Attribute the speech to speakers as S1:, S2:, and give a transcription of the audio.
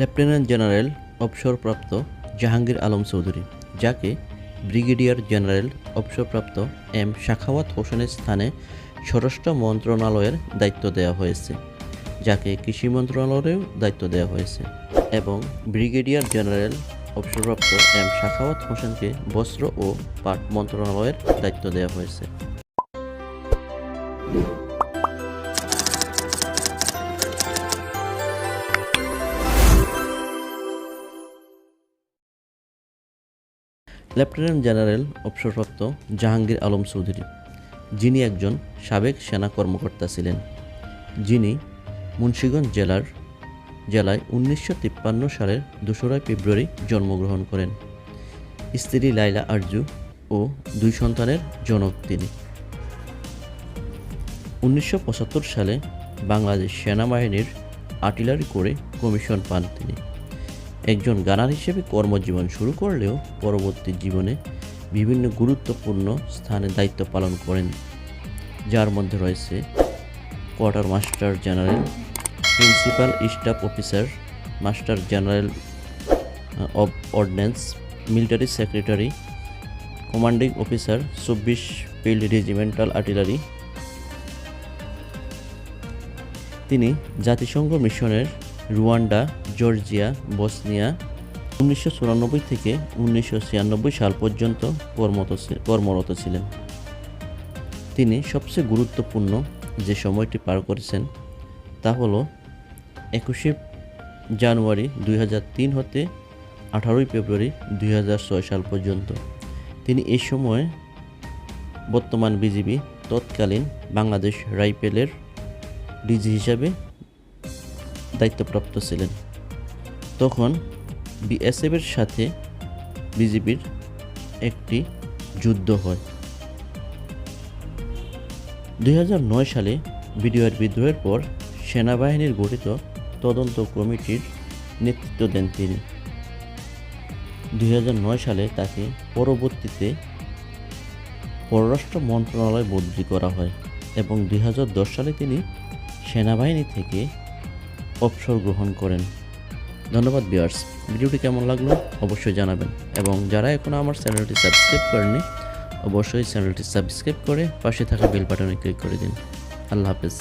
S1: Lieutenant general অবসরপ্রাপ্ত জাহাঙ্গীর আলম চৌধুরী, যাকে brigadier general অবসরপ্রাপ্ত এম শাখাওয়াত হোসেনের স্থানে স্বরাষ্ট্র মন্ত্রণালয়ের দায়িত্ব দেওয়া হয়েছে, যাকে কৃষি মন্ত্রণালয়েও দায়িত্ব দেওয়া হয়েছে এবং ব্রিগেডিয়ার জেনারেল অবসরপ্রাপ্ত এম শাখাওয়াত হোসেনকে বস্ত্র ও পাট মন্ত্রণালয়ের দায়িত্ব দেওয়া হয়েছে। লেফটেন্যান্ট জেনারেল অবসরপ্রাপ্ত জাহাঙ্গীর আলম চৌধুরী, যিনি একজন সাবেক সেনা কর্মকর্তা ছিলেন। যিনি মুন্সিগঞ্জ জেলার, জেলায় উনিশশো তিপ্পান্ন সালের দোসরা ফেব্রুয়ারি জন্মগ্রহণ করেন। স্ত্রী লাইলা আরজু ও দুই সন্তানের জনক তিনি। উনিশশো পঁচাত্তর সালে বাংলাদেশ সেনাবাহিনীর আর্টিলারি করে কমিশন পান তিনি। একজন গানার হিসেবে কর্মজীবন শুরু করলেও পরবর্তী জীবনে বিভিন্ন গুরুত্বপূর্ণ স্থানে দায়িত্ব পালন করেন, যার মধ্যে রয়েছে quartermaster general, principal, staff officer, master general of ordnance, military secretary, commanding officer, চব্বিশ ফিল্ড রেজিমেন্টাল আর্টিলারি। তিনি জাতিসংঘ মিশনের রুয়ান্ডা, জর্জিয়া, বসনিয়া উনিশশো চুরানব্বই থেকে উনিশশো ছিয়ানব্বই সাল পর্যন্ত কর্মরত ছিলেন। তিনি সবচেয়ে গুরুত্বপূর্ণ যে সময়টি পার করেছেন তা হলো একুশে জানুয়ারি দুই হাজার তিন হতে আঠারোই ফেব্রুয়ারি দুই হাজার ছয় সাল পর্যন্ত। তিনি এই সময় বর্তমান বিজিবি তৎকালীন বাংলাদেশ রাইফেলের ডিজি হিসাবে দায়িত্বপ্রাপ্ত ছিলেন। তখন বিএসএফের সাথে বিজেপির একটি যুদ্ধ হয়। দুই হাজার নয় সালে বিডিআর বিদ্রোহের পর সেনাবাহিনীর গঠিত তদন্ত কমিটির নেতৃত্ব দেন তিনি। দুই হাজার নয় সালে তাকে পরবর্তীতে পররাষ্ট্র মন্ত্রণালয় বদলি করা হয় এবং দুই হাজার দশ সালে তিনি সেনাবাহিনী থেকে অবসর গ্রহণ করেন। ধন্যবাদ বিয়ার্স ভিডিওটি কেমন লাগল অবশ্যই জানাবেন। এবং যারা এখনও আমার চ্যানেলটি সাবস্ক্রাইব করেনি অবশ্যই চ্যানেলটি সাবস্ক্রাইব করে পাশে থাকা বেল বাটনে ক্লিক করে দিন। আল্লাহ হাফেজ।